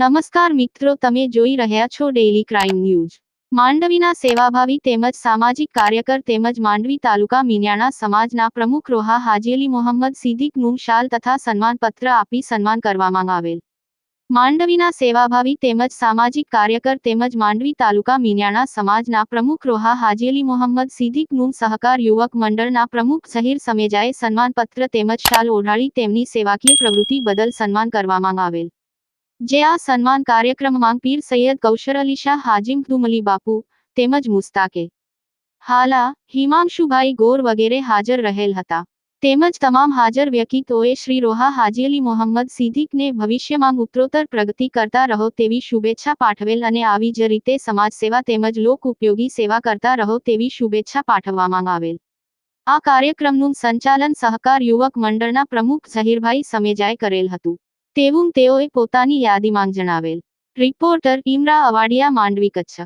નમસ્કાર મિત્રો, તમે જોઈ રહ્યા છો ડેઇલી ક્રાઇમ ન્યૂઝ માંડવીના સેવાભાવી તેમજ સામાજિક કાર્યકર તેમજ માંડવી તાલુકા મિન્યાણા સમાજના પ્રમુખ રોહા હાજીલી મોહમ્મદ સિદ્દીકનું શાલ તથા સન્માનપત્ર આપી સન્માન કરવામાં આવેલ. માંડવીના સેવાભાવી તેમજ સામાજિક કાર્યકર તેમજ માંડવી તાલુકા મિન્યાણા સમાજના પ્રમુખ રોહા હાજીલી મોહમ્મદ સિદ્દીકનું સહકાર યુવક મંડળના પ્રમુખ સહીર સમેજાએ સન્માનપત્ર તેમજ શાલ ઓઢાળી તેમની સેવાકીય પ્રવૃત્તિ બદલ સન્માન કરવામાં આવેલ. જે આ સન્માન કાર્યક્રમમાં પીર સૈયદ કૌશર અલી શાહ, હાજીમ દુમલી બાપુ તેમજ મુસ્તાકે હાલા, હિમાંશુભાઈ ગોર વગેરે હાજર રહેલ હતા. તેમજ તમામ હાજર વ્યક્તિઓએ શ્રી રોહા હાજી અલી મોહમ્મદ સિદ્દીકને ભવિષ્યમાં ઉત્તરોત્તર પ્રગતિ કરતા રહો તેવી શુભેચ્છા પાઠવેલ અને આવી જ રીતે સમાજ સેવા તેમજ લોક ઉપયોગી સેવા કરતા રહો તેવી શુભેચ્છા પાઠવવામાં આવેલ. આ કાર્યક્રમનું સંચાલન સહકાર યુવક મંડળના પ્રમુખ ઝહીરભાઈ સમેજાએ કરેલ હતું. તેવું તેઓએ પોતાની યાદીમાં જણાવેલ. રિપોર્ટર ઇમરા અવાડિયા માંડવી કચ્છ.